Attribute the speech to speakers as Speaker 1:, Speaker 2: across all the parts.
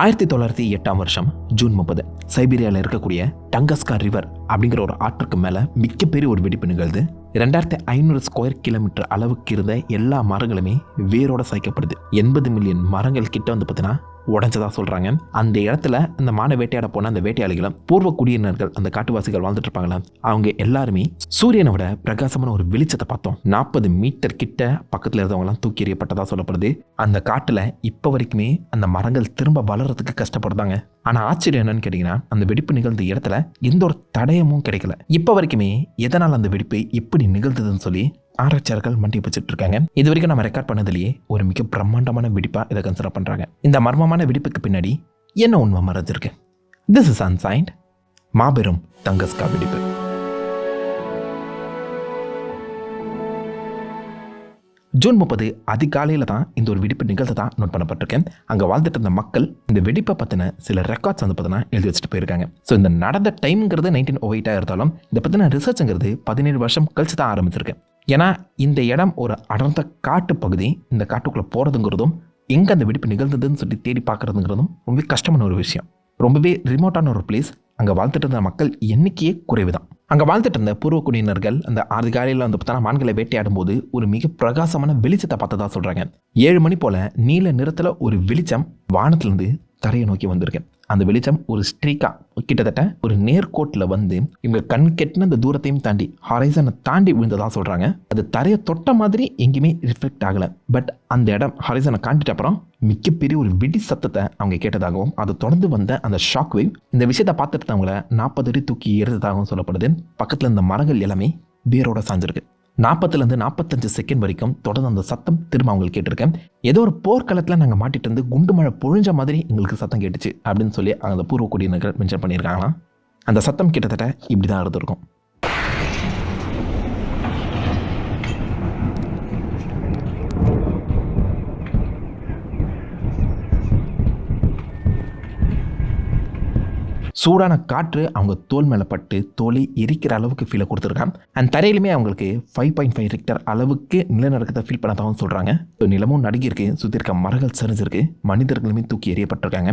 Speaker 1: ஆயிரத்தி தொள்ளாயிரத்தி எட்டாம் வருஷம் ஜூன் முப்பது சைபீரியாவில் இருக்கக்கூடிய டங்கஸ்கா ரிவர் அப்படிங்கிற ஒரு ஆற்றுக்கு மேலே மிகப்பெரிய ஒரு வெடிப்பு நிகழ்ந்து ரெண்டாயிரத்தி ஐநூறு ஸ்கொயர் கிலோமீட்டர் அளவுக்கு இருந்த எல்லா மரங்களுமே வேரோட சாய்க்கப்படுது. எண்பது மில்லியன் மரங்கள் கிட்ட வந்து பார்த்தீங்கன்னா உடஞ்சதாக சொல்கிறாங்க அந்த இடத்துல அந்த மான வேட்டையாட போன அந்த வேட்டையாளிகளும் பூர்வ குடியினர்கள் அந்த காட்டுவாசிகள் வாழ்ந்துட்டு இருப்பாங்களா அவங்க எல்லாருமே சூரியனோட பிரகாசமான ஒரு வெளிச்சத்தை பார்த்தோம். நாற்பது மீட்டர் கிட்ட பக்கத்தில் இருந்தவங்கலாம் தூக்கி எறியப்பட்டதாக சொல்லப்படுது. அந்த காட்டில் இப்போ வரைக்குமே அந்த மரங்கள் திரும்ப வளர்றதுக்கு கஷ்டப்படுறாங்க ஆனால் ஆச்சரியம் என்னன்னு கேட்டிங்கன்னா அந்த வெடிப்பு நிகழ்ந்த இடத்துல எந்த ஒரு தடயமும் கிடைக்கல. இப்போ வரைக்குமே எதனால் அந்த வெடிப்பு எப்படி நிகழ்ந்ததுன்னு சொல்லி ஆராய்ச்சியாளர்கள் மண்டி வச்சுட்டு இருக்காங்க இது வரைக்கும் நம்ம ரெக்கார்ட் பண்ணதுலேயே ஒரு மிக பிரம்மாண்டமான வெடிப்பா இதை கன்சிடர் பண்றாங்க. இந்த மர்மமான வெடிப்புக்கு பின்னாடி என்ன உண்மை மறைஞ்சிருக்கு? திஸ் இஸ் அன்சைன்ட் மாபெரும் தங்கஸ்கா வெடிப்பு. ஜூன் முப்பது அதிகாலையில் தான் இந்த ஒரு வெடிப்பு நிகழ்ந்ததா நோட் பண்ணப்பட்டிருக்கேன். அங்கே வாழ்ந்துட்டு இருந்த மக்கள் இந்த வெடிப்பை பற்றின சில ரெக்கார்ட்ஸ் வந்து பார்த்தீங்கன்னா எழுதி வச்சுட்டு போயிருக்காங்க. ஸோ இந்த நடந்த டைம்ங்கிறது நைன்டீன் ஓ எயிட்டாக இருந்தாலும் இதை பற்றின ரிசர்ச்ங்கிறது பதினேழு வருஷம் கழிச்சு தான் ஆரம்பிச்சிருக்கு. ஏன்னா இந்த இடம் ஒரு அடர்ந்த காட்டு பகுதி இந்த காட்டுக்குள்ளே போகிறதுங்கிறதும் எங்கே அந்த வெடிப்பு நிகழ்ந்ததுன்னு சொல்லி தேடி பார்க்குறதுங்கிறதும் ரொம்பவே கஷ்டமான ஒரு விஷயம். ரொம்பவே ரிமோட்டான ஒரு பிளேஸ் அங்கே வாழ்ந்துட்டு இருந்த மக்கள் எண்ணிக்கையே குறைவு தான் அங்கே வாழ்ந்துட்டு இருந்த பூர்வக்குடியினர்கள் அந்த ஆறு காலையில் வந்து பார்த்தா மான்களை வேட்டையாடும் போது ஒரு மிக பிரகாசமான வெளிச்சத்தை பார்த்ததா சொல்கிறாங்க ஏழு மணி போல் நீல நிறத்தில் ஒரு வெளிச்சம் வானத்திலிருந்து தரையை நோக்கி வந்திருக்கு. அந்த வெளிச்சம் ஒரு ஸ்ட்ரீக்கா கிட்டத்தட்ட ஒரு நேர்கோட்டில் வந்து இவங்க கண் கெட்டின அந்த தூரத்தையும் தாண்டி ஹாரைசனை தாண்டி விழுந்ததாக சொல்கிறாங்க அது தரையை தொட்ட மாதிரி எங்கேயுமே ரிஃப்ளெக்ட் ஆகலை. பட் அந்த இடம் ஹாரைசனை காண்டிட்ட அப்புறம் மிகப்பெரிய ஒரு வெடி சத்தத்தை அவங்க கேட்டதாகவும் அதை தொடர்ந்து வந்த அந்த ஷாக் வேவ் இந்த விஷயத்தை பார்த்துட்டு அவங்கள நாற்பது அடி தூக்கி எறிந்ததாகவும் சொல்லப்படுது. பக்கத்தில் இந்த மரங்கள் எல்லாமே வேரோட சாஞ்சிருக்கு. நாற்பத்துலேருந்து நாற்பத்தஞ்சு செகண்ட் வரைக்கும் தொடர்ந்து அந்த சத்தம் திரும்ப அவங்களுக்கு கேட்டிருக்கேன். ஏதோ ஒரு போர்க்களத்தில் நாங்கள் மாட்டிட்டு இருந்து குண்டு மழை பொழிஞ்ச மாதிரி எங்களுக்கு சத்தம் கேட்டுச்சு அப்படின்னு சொல்லி அந்த பூர்வ குடியினர்கள் மென்ஷன் பண்ணியிருக்காங்களாம். அந்த சத்தம் கிட்டத்தட்ட இப்படி தான் இருந்திருக்கும். சூடான காற்று அவங்க தோல் மேலே பட்டு தோலை எரிக்கிற அளவுக்கு ஃபீலை கொடுத்துருக்கான் அண்ட் தரையிலுமே அவங்களுக்கு ஃபைவ் பாயிண்ட் ஃபைவ் ரிக்டர் அளவுக்கு நிலநடுக்கத்தை ஃபீல் பண்ணதாகவும் சொல்கிறாங்க ஸோ நிலமும் நடுங்கியிருக்கு சுற்றி இருக்க மரங்கள் சரிஞ்சிருக்கு மனிதர்களுமே தூக்கி எறியப்பட்டிருக்காங்க.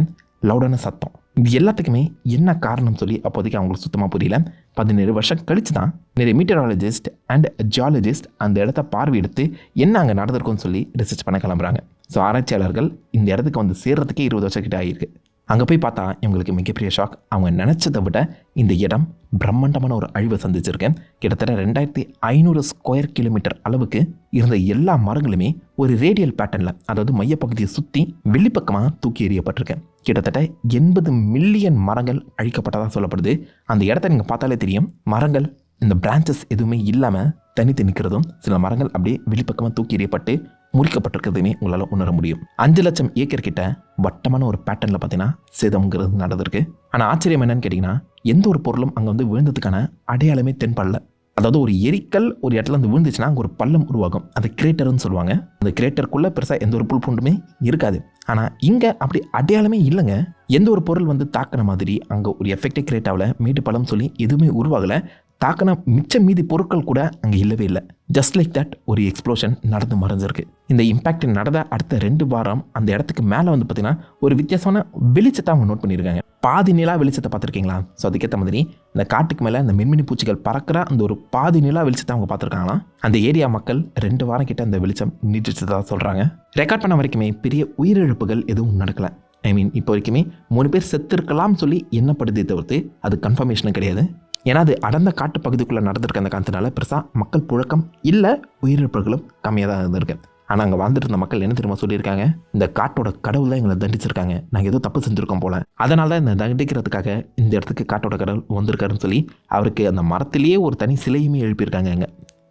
Speaker 1: லவுடான சத்தம். இது எல்லாத்துக்குமே என்ன காரணம் சொல்லி அப்போதைக்கு அவங்களுக்கு சுத்தமாக புரியல. பதினேழு வருஷம் கழிச்சு தான் நிறைய மீட்டராலஜிஸ்ட் அண்ட் ஜியாலஜிஸ்ட் அந்த இடத்த பார்வையெடுத்து என்ன அங்கே நடந்திருக்கும்னு சொல்லி ரிசர்ச் பண்ண கிளம்புறாங்க. ஸோ ஆராய்ச்சியாளர்கள் இந்த இடத்துக்கு வந்து சேர்றதுக்கே இருபது வருஷம் கிட்ட ஆகியிருக்கு. அங்கே போய் பார்த்தா இவங்களுக்கு மிகப்பெரிய ஷாக் அவங்க நினச்சதை விட இந்த இடம் பிரம்மாண்டமான ஒரு அழிவை சந்திச்சிருக்கேன் கிட்டத்தட்ட ரெண்டாயிரத்தி ஐநூறு ஸ்கொயர் கிலோமீட்டர் அளவுக்கு இருந்த எல்லா மரங்களுமே ஒரு ரேடியல் பேட்டர்னில் அதாவது மையப்பகுதியை சுற்றி வெளிப்பக்கமாக தூக்கி எறியப்பட்டிருக்கேன் கிட்டத்தட்ட எண்பது மில்லியன் மரங்கள் அழிக்கப்பட்டதாக சொல்லப்படுது. அந்த இடத்த நீங்கள் பார்த்தாலே தெரியும். மரங்கள் இந்த பிரான்ச்சஸ் எதுவுமே இல்லாமல் தனித்து நிற்கிறதும் சில மரங்கள் அப்படியே வெளிப்பக்கமாக தூக்கி எறியப்பட்டு முறிக்கப்பட்டிருக்கிறதுமே உங்களால் உணர முடியும். அஞ்சு லட்சம் ஏக்கர் கிட்ட வட்டமான ஒரு பேட்டர்னில் பார்த்தீங்கன்னா சேதம்ங்கிறது நடந்திருக்கு. ஆனால் ஆச்சரியம் என்னன்னு கேட்டிங்கன்னா எந்த ஒரு பொருளும் அங்கே வந்து விழுந்ததுக்கான அடையாளமே தென்படல. அதாவது ஒரு எரிக்கல் ஒரு இடத்துல வந்து விழுந்துச்சுன்னா அங்கே ஒரு பள்ளம் உருவாகும். அது கிரேட்டர்னு சொல்லுவாங்க. அந்த கிரேட்டருக்குள்ளே பெருசாக எந்த ஒரு புல் பூண்டுமே இருக்காது. ஆனால் இங்கே அப்படி அடையாளமே இல்லைங்க. எந்த ஒரு பொருள் வந்து தாக்கின மாதிரி அங்கே ஒரு எஃபெக்டே கிரியேட் ஆகலை. மீட்டு பழம் சொல்லி எதுவுமே உருவாகலை. தாக்கின மிச்ச மீதி பொருட்கள் கூட அங்கே இல்லவே இல்லை. ஜஸ்ட் லைக் தட் ஒரு எக்ஸ்ப்ளோஷன் நடந்து மறைஞ்சிருக்கு. இந்த இம்பாக்ட் நடந்த அடுத்த ரெண்டு வாரம் அந்த இடத்துக்கு மேலே வந்து பார்த்தீங்கன்னா ஒரு வித்தியாசமான வெளிச்சத்தை அவங்க நோட் பண்ணியிருக்காங்க பாதி நிலா வெளிச்சத்தை பார்த்துருக்கீங்களா? ஸோ அதுக்கேற்ற மாதிரி இந்த காட்டுக்கு மேலே இந்த மின்மினி பூச்சிகள் பறக்கிற அந்த ஒரு பாதி நிலா வெளிச்சத்தை அவங்க பார்த்துருக்காங்களாம். அந்த ஏரியா மக்கள் ரெண்டு வாரம் கிட்ட அந்த வெளிச்சம் நீட்டிச்சதாக சொல்கிறாங்க ரெக்கார்ட் பண்ண வரைக்குமே பெரிய உயிரிழப்புகள் எதுவும் நடக்கலை. ஐ மீன் இப்போ வரைக்குமே மூணு பேர் செத்து சொல்லி என்னப்படுதே தவிர்த்து அது கன்ஃபர்மேஷன் கிடையாது. ஏன்னா அது அடர்ந்த காட்டு பகுதிக்குள்ளே நடந்திருக்க அந்த காரணத்தினால பெருசாக மக்கள் புழக்கம் இல்லை உயிரிழப்புகளும் கம்மியாக தான் இருந்திருக்கு. ஆனால் அங்கே வாழ்ந்துட்டு இருந்த மக்கள் என்ன தெரியுமா சொல்லியிருக்காங்க? இந்த காட்டோட கடவுள் தான் எங்களை தண்டிச்சிருக்காங்க. நாங்கள் ஏதோ தப்பு செஞ்சுருக்கோம் போல. அதனால தான் இந்த தண்டிக்கிறதுக்காக இந்த இடத்துக்கு காட்டோட கடவுள் வந்திருக்காருன்னு சொல்லி அவருக்கு அந்த மரத்திலேயே ஒரு தனி சிலையுமே எழுப்பியிருக்காங்க அங்கே.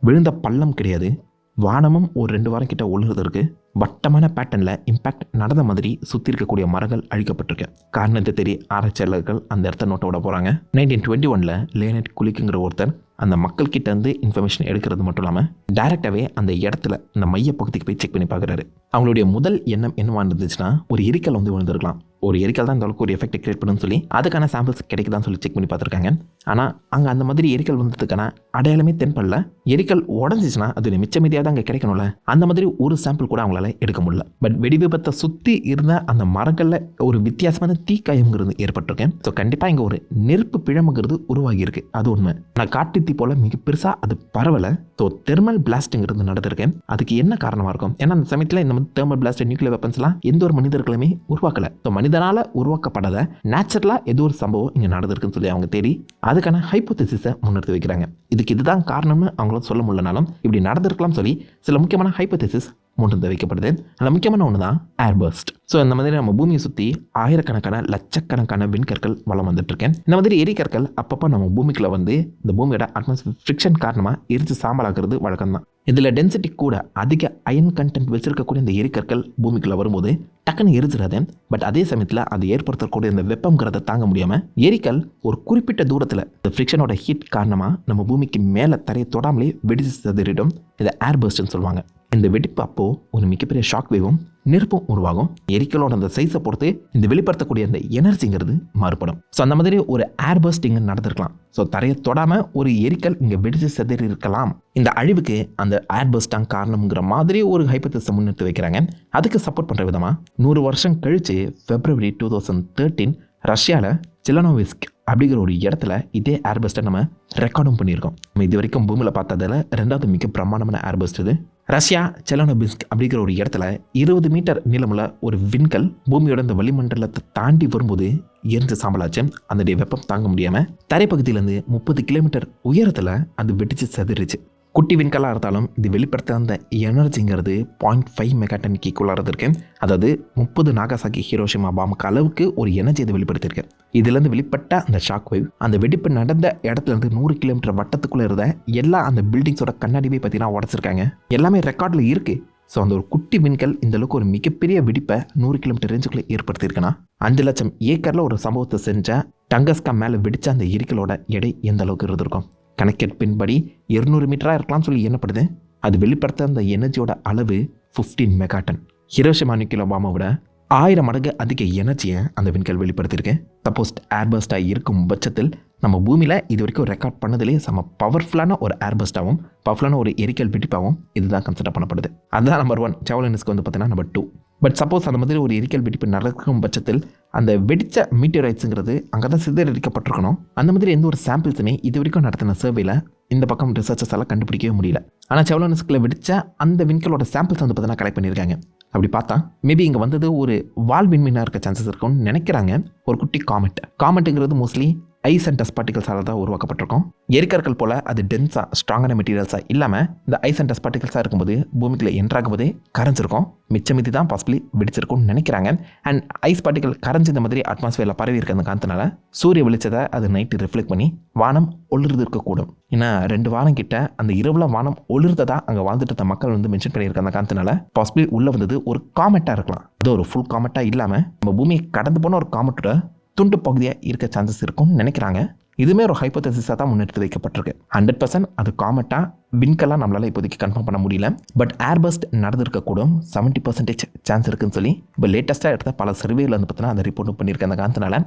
Speaker 1: விழுந்த பள்ளம் கிடையாது. வானமும் ஒரு ரெண்டு வாரம் கிட்ட ஒழுங்குறது இருக்குது வட்டமான பேட்டர்னில் இம்பேக்ட் நடந்த மாதிரி சுற்றி இருக்கக்கூடிய மரங்கள் அழிக்கப்பட்டிருக்கு. காரணத்தை தெரிய ஆராய்ச்சியாளர்கள் அந்த இடத்த நோட்டை விட போகிறாங்க நைன்டீன் டுவெண்ட்டி ஒனில் லேனட் குளிக்குங்கிற ஒருத்தர் அந்த மக்கள் கிட்ட இருந்து இன்ஃபர்மேஷன் எடுக்கிறது மட்டும் இல்லாமல் டைரெக்டாகவே அந்த இடத்துல அந்த மைய பகுதிக்கு போய் செக் பண்ணி பார்க்குறாரு. அவங்களுடைய முதல் எண்ணம் என்னவா இருந்துச்சுன்னா ஒரு எரிக்கல் வந்து விழுந்திருக்கலாம். ஒரு எரிக்கல் தான் இந்த அளவுக்கு ஒரு எஃபெக்ட் கிரியேட் பண்ணுன்னு சொல்லி அதுக்கான சாம்பிள்ஸ் கிடைக்குதான்னு சொல்லி செக் பண்ணி பார்த்துருக்காங்க. ஆனால் அங்கே அந்த மாதிரி எரிக்கல் வந்ததுக்கான அடையாளமே தென்படல. எரிக்கல் உடஞ்சிச்சுன்னா அது மிச்ச மீதியாக தான் அங்கே கிடைக்கணும்ல. அந்த மாதிரி ஒரு சாம்பிள் கூட அவங்களால எடுக்க முடியல. பட் வெடி விபத்தை சுற்றி இருந்த அந்த மரங்களில் ஒரு வித்தியாசமான தீக்காயம்ங்கிறது ஏற்பட்டிருக்கேன். ஸோ கண்டிப்பாக இங்கே ஒரு நெருப்பு பிழம்புங்கிறது உருவாகி இருக்கு அது உண்மை. நான் காட்டு தீ போல மிக பெருசாக அது பரவலை. ஸோ தெர்மல் பிளாஸ்ட்டுங்கிறது நடந்திருக்கேன். அதுக்கு என்ன காரணமாக இருக்கும்? ஏன்னா அந்த சமயத்தில் இந்த மாதிரி தெர்மல் பிளாஸ்ட் நியூக்ளியர் வெப்பன்ஸ்லாம் எந்த ஒரு மனிதர்களுமே உருவாக்கல. ஸோ மனிதனால் உருவாக்கப்படாத நேச்சுரலாக ஏதோ ஒரு சம்பவம் இங்கே நடந்திருக்குன்னு சொல்லி அவங்க தேடி அதுக்கான ஹைப்போதிசிஸை முன்னெடுத்து வைக்கிறாங்க. இதுக்கு இதுதான் காரணம்னு அவங்களால சொல்ல முடியலனாலும் இப்படி நடந்திருக்கலாம் சொல்லி சில முக்கியமான ஹைப்போதிசிஸ் மூன்று வைக்கப்படுது அதில் முக்கியமான ஒன்று தான் ஏர்பர்ஸ்ட் ஸோ இந்த மாதிரி நம்ம பூமியை சுற்றி ஆயிரக்கணக்கான லட்சக்கணக்கான விண்கற்கள் வளம் வந்துட்டுருக்கேன். இந்த மாதிரி எரிக்கற்கள் அப்பப்போ நம்ம பூமிக்குள்ளே வந்து இந்த பூமியோட அட்மாஸ்பியர் ஃப்ரிக்ஷன் காரணமாக எரிச்சு சாம்பலாகிறது வழக்கம் தான் இதில் டென்சிட்டி கூட அதிக அயன் கண்டென்ட் வச்சிருக்கக்கூடிய இந்த எரிக்கற்கள் பூமிக்குள்ளே வரும்போது டக்குன்னு எரிச்சிடாது பட் அதே சமயத்தில் அது ஏற்படுத்தக்கூடிய இந்த வெப்பங்கிறத தாங்க முடியாமல் எரிக்கல் ஒரு குறிப்பிட்ட தூரத்தில் இந்த ஃப்ரிக்ஷனோட ஹீட் காரணமாக நம்ம பூமிக்கு மேலே தரையை தொடாமலே வெடிச்சு சதுரிடும் இதை ஏர்பர்ஸ்ட்னு சொல்லுவாங்க. இந்த வெடிப்பு அப்போ ஒரு மிகப்பெரிய ஷாக் வேவும் நெருப்பும் உருவாகும். எரிக்கலோட அந்த சைஸை பொறுத்து இந்த வெளிப்படுத்தக்கூடிய அந்த எனர்ஜிங்கிறது மாறுபடும். ஸோ அந்த மாதிரி ஒரு ஏர் இங்கே நடந்திருக்கலாம். ஸோ தரையை தொடாமல் ஒரு எரிக்கல் இங்கே வெடிச்சு சிதறி இருக்கலாம் இந்த அழிவுக்கு அந்த ஏர் தான் காரணம்ங்கிற மாதிரி ஒரு ஹைப்பத்திஸை முன்னெடுத்து வைக்கிறாங்க. அதுக்கு சப்போர்ட் பண்ணுற விதமாக நூறு வருஷம் கழித்து ஃபெப்ரவரி டூ தௌசண்ட் தேர்ட்டீன் ரஷ்யாவில் சிலனோவிஸ்க் அப்படிங்கிற ஒரு இடத்துல இதே ஏர்பஸ்ட்டை நம்ம ரெக்கார்டும் பண்ணியிருக்கோம். நம்ம இது வரைக்கும் பூமியில் பார்த்ததில் ரெண்டாவது மிக பிரமாண்டமான ஏர்பஸ்ட் இது. ரஷ்யா செலனோபிஸ்க் அப்படிங்கிற ஒரு இடத்துல இருபது மீட்டர் நீளமுள்ள ஒரு விண்கல் பூமியோட இந்த வளிமண்டலத்தை தாண்டி வரும்போது எரிஞ்ச சாம்பலாச்சு அந்த வெப்பம் தாங்க முடியாமல் தரைப்பகுதியிலேருந்து முப்பது கிலோமீட்டர் உயரத்தில் அது வெடிச்சு செதறிச்சு. குட்டி விண்கலாக இருந்தாலும் இது வெளிப்படுத்த அந்த எனர்ஜிங்கிறது பாயிண்ட் ஃபைவ் மெகாட்டனுக்கு ஈக்குவலாக இருக்கு அதாவது முப்பது நாகாசாக்கி ஹீரோஷிமா பாமுக்கு அளவுக்கு ஒரு எனர்ஜி இது வெளிப்படுத்தியிருக்கு. இதுலேருந்து வெளிப்பட்ட அந்த ஷாக் வேவ் அந்த வெடிப்பு நடந்த இடத்துல இருந்து நூறு கிலோமீட்டர் வட்டத்துக்குள்ளே இருந்த எல்லா அந்த பில்டிங்ஸோட கண்ணாடிவே பார்த்தீங்கன்னா உடச்சிருக்காங்க. எல்லாமே ரெக்கார்டில் இருக்குது ஸோ அந்த ஒரு குட்டி விண்கல் இந்த அளவுக்கு ஒரு மிகப்பெரிய வெடிப்பை நூறு கிலோமீட்டர் ரேஞ்சுக்குள்ளே ஏற்படுத்தியிருக்குன்னா அஞ்சு லட்சம் ஏக்கரில் ஒரு சம்பவத்தை செஞ்ச டங்கஸ்கா மேலே வெடிச்ச அந்த எரிக்கலோட எடை எந்த அளவுக்கு இருந்திருக்கும்? கணக்கெடுப்பின்படி இருநூறு மீட்டராக இருக்கலாம்னு சொல்லி எண்ணப்படுது. அது வெளிப்படுத்த அந்த எனர்ஜியோட அளவு ஃபிஃப்டீன் மெகாட்டன் ஹிரோஷிமா நியூக்ளியர் பாமை விட ஆயிரம் மடங்கு அதிக எனர்ஜியை அந்த விண்கல் வெளிப்படுத்தியிருக்கு. சப்போஸ் ஏர்பஸ்டாக இருக்கும் பட்சத்தில் நம்ம பூமியில் இது வரைக்கும் ரெக்கார்ட் பண்ணதுலேயே செம்ம பவர்ஃபுல்லான ஒரு ஏர்பஸ்டாகவும் பவர்ஃபுல்லான ஒரு எரிக்கல் பிடிப்பாகவும் இதுதான் கன்சிடர் பண்ணப்படுது. அதுதான் நம்பர் ஒன் செவலனிஸ்க்கு வந்து பார்த்தீங்கன்னா நம்பர் டூ பட் சப்போஸ் அந்த மாதிரி ஒரு எரிக்கல் வெடிப்பு நடக்கும் பட்சத்தில் அந்த வெடித்த மீட்டியரைட்ஸுங்கிறது அங்கே தான் சிதறடிக்கப்பட்டிருக்கணும். அந்த மாதிரி எந்த ஒரு சாம்பிள்ஸுமே இது வரைக்கும் நடத்தின சர்வேல இந்த பக்கம் ரிசர்ச்சர்ஸ் எல்லாம் கண்டுபிடிக்கவே முடியல. ஆனால் செவலோனஸ்கில் வெடித்த அந்த விண்கலோட சாம்பிள்ஸ் வந்து பார்த்தீங்கன்னா கலெக்ட் பண்ணியிருக்காங்க. அப்படி பார்த்தா மேபி இங்கே வந்தது ஒரு வால் விண்மீனாக இருக்க சான்சஸ் இருக்கும்னு நினைக்கிறாங்க ஒரு குட்டி காமெண்ட் காமெண்ட்டுங்கிறது மோஸ்ட்லி ஐஸ் அண்ட் டஸ்ட் பார்ட்டிகல்ஸால் தான் உருவாக்கப்பட்டிருக்கும். எரிக்கற்கள் போல் அது டென்ஸாக ஸ்ட்ராங்கான மெட்டீரியல்ஸாக இல்லாமல் இந்த ஐஸ் அண்ட் டஸ்ட் பார்ட்டிகல்ஸாக இருக்கும்போது பூமிக்குள்ளே என்ட்ராகும் போதே கரைஞ்சிருக்கும். மிச்சம் மீதி தான் பாசிபிளி வெடிச்சிருக்கும்னு நினைக்கிறாங்க. அண்ட் ஐஸ் பார்ட்டிகல் கரைஞ்சி இந்த மாதிரி அட்மாஸ்ஃபியரில் பரவி இருக்கிற காரணத்தினால சூரிய வெளிச்சத்தை அது நைட்டு ரிஃப்ளெக்ட் பண்ணி வானம் ஒளிர்ந்து இருக்கக்கூடும். ஏன்னா ரெண்டு வாரம் கிட்ட அந்த இரவுல வானம் ஒளிர்ந்ததா அங்கே வாழ்ந்துட்டு இருந்த மக்கள் வந்து மென்ஷன் பண்ணியிருக்க அந்த காரணத்தினால பாசிபிளி உள்ளே வந்தது ஒரு காமெட்டாக இருக்கலாம். அது ஒரு ஃபுல் காமெட்டாக இல்லாமல் நம்ம பூமியை கடந்து போன ஒரு காமெட்டோட துண்டு பகுதியாக இருக்க சான்சஸ் இருக்கும்னு நினைக்கிறாங்க. இதுவுமே ஒரு ஹைப்போதசிஸாக தான் முன்னெடுத்து வைக்கப்பட்டிருக்கு. ஹண்ட்ரட் பர்சன்ட் அது காமெட்டாக விண்கெல்லாம் நம்மளால் இப்போதைக்கு கன்ஃபார்ம் பண்ண முடியல. பட் ஏர்பஸ்ட் நடந்திருக்கக்கூடும். செவன்ட்டி பர்சன்டேஜ் சான்ஸ் இருக்குன்னு சொல்லி இப்போ லேட்டஸ்ட்டாக எடுத்த பல சர்வேல வந்து பார்த்தீங்கன்னா அதை ரிப்போர்ட் பண்ணியிருக்க அந்த காரணத்தினால.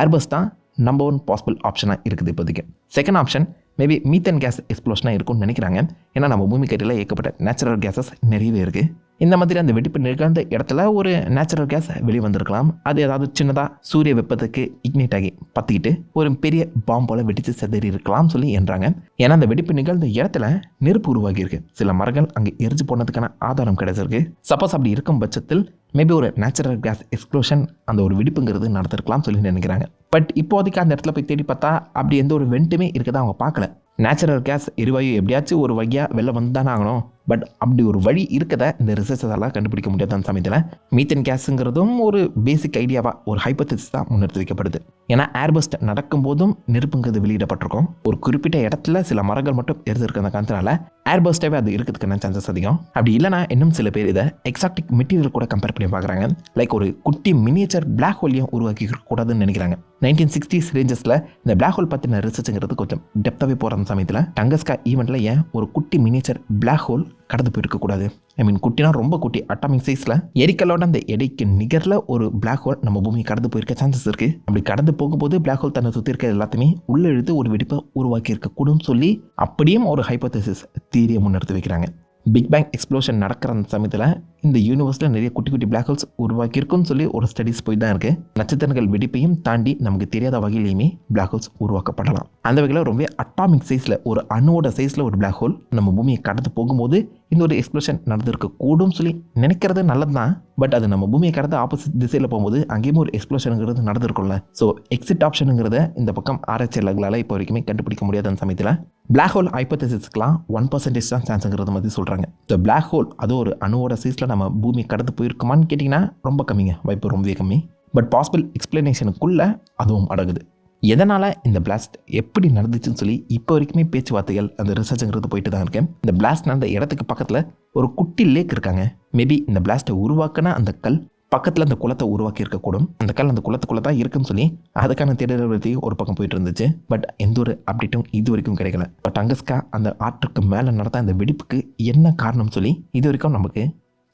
Speaker 1: ஏர்பஸ் தான் நம்பர் ஒன் பாசிபிள் ஆப்ஷனாக இருக்குது இப்போதைக்கு. Second option maybe methane gas எக்ஸ்ப்ளோஷனாக இருக்கும்னு நினைக்கிறாங்க. ஏன்னா நம்ம பூமி கட்டியில் ஏகப்பட்ட நேச்சுரல் கேஸஸ் நிறையவே இருக்குது இந்த மாதிரி அந்த வெடிப்பு நிகழ்ந்த இடத்துல ஒரு நேச்சுரல் கேஸ் வெளியே வந்திருக்கலாம். அது ஏதாவது சின்னதாக சூரிய வெப்பத்துக்கு இக்னேட் ஆகி பற்றிக்கிட்டு ஒரு பெரிய பாம்பு போல் வெடித்து செதறி இருக்கலாம் சொல்லி என்றாங்க. ஏன்னா அந்த வெடிப்பு நிகழ்ந்த இடத்துல நெருப்பு உருவாகியிருக்கு சில மரங்கள் அங்கே எரிஞ்சு போனதுக்கான ஆதாரம் கிடைச்சிருக்கு சப்போஸ் அப்படி இருக்கும் பட்சத்தில் மேபி ஒரு நேச்சுரல் கேஸ் எக்ஸ்ப்ளோஷன் அந்த ஒரு வெடிப்புங்கிறது நடந்திருக்கலாம் சொல்லி நினைக்கிறாங்க. பட் இப்போதைக்கு அந்த இடத்துல போய் தேடி பார்த்தா அப்படி எந்த ஒரு வெண்ட்டுமே இருக்கதை அவங்க பார்க்கல. நேச்சுரல் கேஸ் எரிவாயு எப்படியாச்சும் ஒரு வகையாக வெளில வந்து தானே ஆகணும். பட் அப்படி ஒரு வழி இருக்கதை இந்த ரிசர்ச்சஸால் கண்டுபிடிக்க முடியாத அந்த சமயத்தில் மீத்தன் கேஸுங்கிறதும் ஒரு பேசிக் ஐடியாவாக ஒரு ஹைப்பத்திஸ் தான் முன்னெடுத்து வைக்கப்படுது ஏன்னா ஏர்பஸ்ட் நடக்கும்போதும் நெருப்புங்கிறது வெளியிடப்பட்டிருக்கும். ஒரு குறிப்பிட்ட இடத்துல சில மரங்கள் மட்டும் எரிஞ்சிருக்க அந்த காரணத்தினால ஏர்பஸ்டாகவே அது இருக்கிறதுக்கான சான்சஸ் அதிகம்? அப்படி இல்லைனா இன்னும் சில பேர் இதை எக்ஸாக்டிக் மெட்டீரியல் கூட கம்பேர் பண்ணி பார்க்குறாங்க. லைக் ஒரு குட்டி மினியேச்சர் பிளாக் ஹோலையும் உருவாக்கி கூடாதுன்னு நினைக்கிறாங்க. நைன்டீன் சிக்ஸ்டி ரேஞ்சஸில் இந்த பிளாக் ஹோல் பற்றின ரிசர்ச்சுங்கிறது கொஞ்சம் டெப்த்தாகவே போகிற அந்த சமயத்தில் டங்கஸ்கா ஈவெண்ட்டில் ஏன் ஒரு குட்டி மினியேச்சர் பிளாக் ஹோல் கடந்து போயிருக்கக்கூடாது. ஐ மீன் குட்டினா ரொம்ப குட்டி. அட்டாமிக் சைஸில் எரிக்கலோட அந்த எடைக்கு நிகரில் ஒரு பிளாக் ஹோல் நம்ம பூமியை கடந்து போயிருக்க சான்சஸ் இருக்குது அப்படி கடந்து போகும்போது பிளாக் ஹோல் தன்னை சுற்றி இருக்க எல்லாத்தையுமே உள்ளே இழுத்து ஒரு வெடிப்பை உருவாக்கி இருக்கக்கூடும் சொல்லி அப்படியும் ஒரு ஹைப்போதசிஸ் தீரியை முன்னெடுத்து வைக்கிறாங்க. பிக் பேங் எக்ஸ்ப்ளோஷன் நடக்கிற அந்த சமயத்தில் இந்த யூனிவர்ஸில் நிறைய குட்டி குட்டி பிளாக் ஹோல்ஸ் உருவாக்கியிருக்குன்னு சொல்லி ஒரு ஸ்டடிஸ் போய் தான் இருக்குது நட்சத்திரங்கள் வெடிப்பையும் தாண்டி நமக்கு தெரியாத வகையிலையுமே பிளாக் ஹோல்ஸ் உருவாக்கப்படலாம். அந்த வகையில் ரொம்ப அட்டாமிக் சைஸில் ஒரு அணுவோட சைஸில் ஒரு பிளாக் ஹோல் நம்ம பூமியை கடந்து போகும்போது இந்த ஒரு எக்ஸ்ப்ளோஷன் நடந்திருக்க கூடும் சொல்லி நினைக்கிறது நல்லது தான் பட் அது நம்ம பூமியை கடந்து ஆப்போசிட் திசையில் போகும்போது அங்கேயும் ஒரு எக்ஸ்ப்ளோஷனுங்கிறது நடந்திருக்கும்ல. ஸோ எக்ஸிட் ஆப்ஷனுங்கிறத இந்த பக்கம் ஆராய்ச்சியாளர்களால் இப்போ வரைக்குமே கண்டுபிடிக்க முடியாத அந்த சமயத்தில் பிளாக் ஹோல் ஹைப்போதசிஸ்க்குலாம் ஒன் பர்சன்டேஜ் தான் சான்ஸுங்கிறது மாதிரி சொல்கிறாங்க இந்த பிளாக் ஹோல் அது ஒரு அணுவோட சைஸில் நம்ம பூமி கடந்து போயிருக்குமான்னு கேட்டிங்கன்னா ரொம்ப கம்மிங்க வாய்ப்பு ரொம்பவே கம்மி. பட் பாசிபிள் எக்ஸ்பிளனேஷனுக்குள்ளே அதுவும் அடங்குது. எதனால் இந்த பிளாஸ்ட் எப்படி நடந்துச்சுன்னு சொல்லி இப்போ வரைக்குமே பேச்சுவார்த்தைகள் அந்த ரிசர்ச்ங்கிறது போயிட்டு தான் இருக்கேன் இந்த பிளாஸ்ட் நடந்த இடத்துக்கு பக்கத்தில் ஒரு குட்டி லேக் இருக்காங்க. மேபி இந்த பிளாஸ்ட்டை உருவாக்கின அந்த கல் பக்கத்தில் அந்த குளத்தை உருவாக்கி இருக்கக்கூடும் அந்த கல் அந்த குளத்துக்குள்ளே தான் இருக்குன்னு சொல்லி அதுக்கான தேடல் ஒரு பக்கம் போயிட்டு இருந்துச்சு. பட் எந்த ஒரு அப்டேட்டும் இது வரைக்கும் கிடைக்கல. பட் அங்கஸ்கா அந்த ஆற்றுக்கு மேலே நடந்த அந்த வெடிப்புக்கு என்ன காரணம் சொல்லி இது வரைக்கும் நமக்கு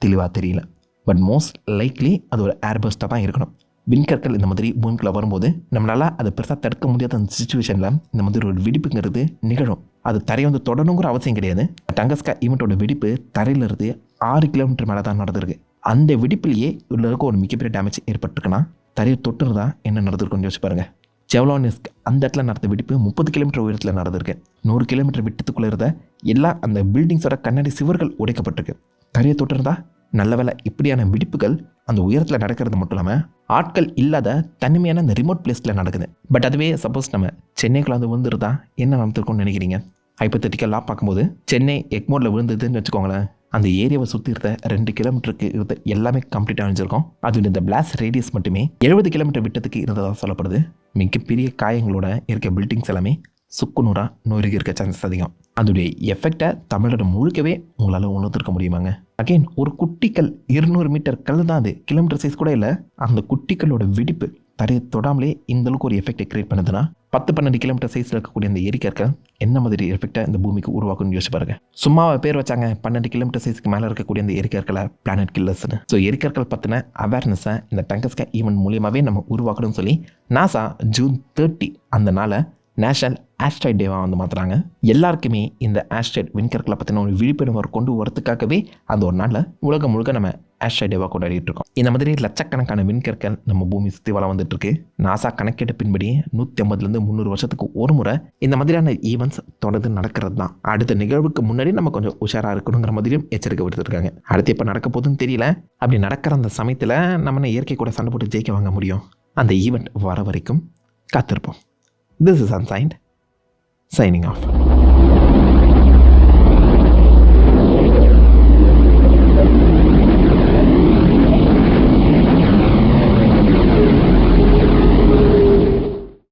Speaker 1: தெளிவாக தெரியல. பட் மோஸ்ட் லைக்லி அது ஒரு ஏர்பஸ்ட்டாக தான் இருக்கணும். விண்கற்கள் இந்த மாதிரி பூமிக்குள்ளே வரும்போது நம்மளால் அதை பெருசாக தடுக்க முடியாத அந்த சுச்சுவேஷனில் இந்த மாதிரி ஒரு வெடிப்புங்கிறது நிகழும். அது தரையை வந்து தொடணுங்கிற அவசியம் கிடையாது. டங்கஸ்கா ஈவெண்ட்டோட வெடிப்பு தரையிலிருந்து ஆறு கிலோமீட்டர் மேலே தான் நடந்திருக்கு. அந்த வெடிப்புலேயே உள்ள இருக்க ஒரு மிகப்பெரிய டேமேஜ் ஏற்பட்டிருக்குன்னா தரையை தொட்டுறதா என்ன நடந்திருக்குன்னு யோசிச்சு பாருங்க. ஜெவலானிஸ்க் அந்த இடத்துல நடந்த வெடிப்பு முப்பது கிலோமீட்டர் உயரத்தில் நடந்திருக்கு. நூறு கிலோமீட்டர் விட்டத்துக்குள்ளே இருந்த எல்லா அந்த பில்டிங்ஸோட கண்ணாடி சுவர்கள் உடைக்கப்பட்டிருக்கு. கரையை தொட்டிருந்தா நல்ல வேலை இப்படியான விடிப்புகள் அந்த உயரத்தில் நடக்கிறது மட்டும் இல்லாமல் ஆட்கள் இல்லாத தனிமையான அந்த ரிமோட் பிளேஸில் நடக்குது. பட் அதுவே சப்போஸ் நம்ம சென்னைக்குள்ள வந்து விழுந்துருந்தா என்ன நடந்திருக்கும்னு நினைக்கிறீங்க? ஹைப்பத்தட்டிக்கலாக பார்க்கும்போது சென்னை எக்மோரில் விழுந்ததுன்னு வச்சுக்கோங்களேன். அந்த ஏரியாவை சுற்றி இருந்த ரெண்டு கிலோமீட்டருக்கு இருந்த எல்லாமே கம்ப்ளீட்டாக அழிஞ்சிருக்கும். அது இந்த பிளாஸ்ட் ரேடியஸ் மட்டுமே எழுபது கிலோமீட்டர் விட்டத்துக்கு இருந்ததாக சொல்லப்படுது. மிகப்பெரிய காயங்களோட இருக்க பில்டிங்ஸ் எல்லாமே சுக்குநூறாக நோய்க்கு இருக்க சான்சஸ் அதிகம். அதோடைய எஃபெக்டை தமிழோட முழுக்கவே உங்களால் உணர்ந்திருக்க முடியுமாங்க? அகைன் ஒரு குட்டிக்கல் இருநூறு மீட்டர் கல் தான் அது. கிலோமீட்டர் சைஸ் கூட இல்லை. அந்த குட்டிக்கல்லோட வெடிப்பு தரையை தொடாமலே இந்தளவுக்கு ஒரு எஃபெக்டை கிரியேட் பண்ணுதுன்னா பத்து பன்னெண்டு கிலோமீட்டர் சைஸில் இருக்கக்கூடிய அந்த எரிக்கற்கள் என்ன மாதிரி எஃபெக்டை இந்த பூமிக்கு உருவாக்கும்னு யோசிச்சு பாருங்க. சும்மா பேர் வச்சாங்க பன்னெண்டு கிலோமீட்டர் சைஸ்க்கு மேலே இருக்கக்கூடிய அந்த எரிக்கற்களை பிளானட் கில்லர்ஸ்னு ஸோ எரிக்கற்கள் பற்றின அவேர்னஸை இந்த டங்கஸ்கா ஈவெண்ட் மூலியமாகவே நம்ம உருவாக்கணும்னு சொல்லி நாசா ஜூன் தேர்ட்டி அந்த நாளை நேஷனல் ஆஸ்ட்ராய்ட் டேவாக வந்து மாற்றுறாங்க எல்லாருக்குமே இந்த ஆஸ்ட்ராய்ட் விண்கற்களை பற்றின ஒரு விழிப்புணர்வு கொண்டு வரத்துக்காகவே அந்த ஒரு நாளில் உலகம் முழுக்க நம்ம ஆஸ்ட்ராய்ட் டேவாக கொண்டாடிட்டு இருக்கோம். இந்த மாதிரி லட்சக்கணக்கான விண்கற்கள் நம்ம பூமி சுற்றி வளம் வந்துட்டு இருக்கு. நாசா கணக்கெட்டு பின்படி நூற்றி ஐம்பதுலேருந்து முந்நூறு வருஷத்துக்கு ஒரு முறை இந்த மாதிரியான ஈவெண்ட்ஸ் தொடர்ந்து நடக்கிறது தான். அடுத்த நிகழ்வுக்கு முன்னாடி நம்ம கொஞ்சம் உஷாராக இருக்கணுங்கிற மாதிரியும் எச்சரிக்கை விடுத்துருக்காங்க. அடுத்து எப்போ நடக்க போதுன்னு தெரியல. அப்படி நடக்கிற அந்த சமயத்தில் நம்ம என்ன இயற்கை கூட சண்டை போட்டு ஜெயிக்க வாங்க முடியும்? அந்த ஈவெண்ட் வர வரைக்கும் காத்திருப்போம். This is ancient signing off.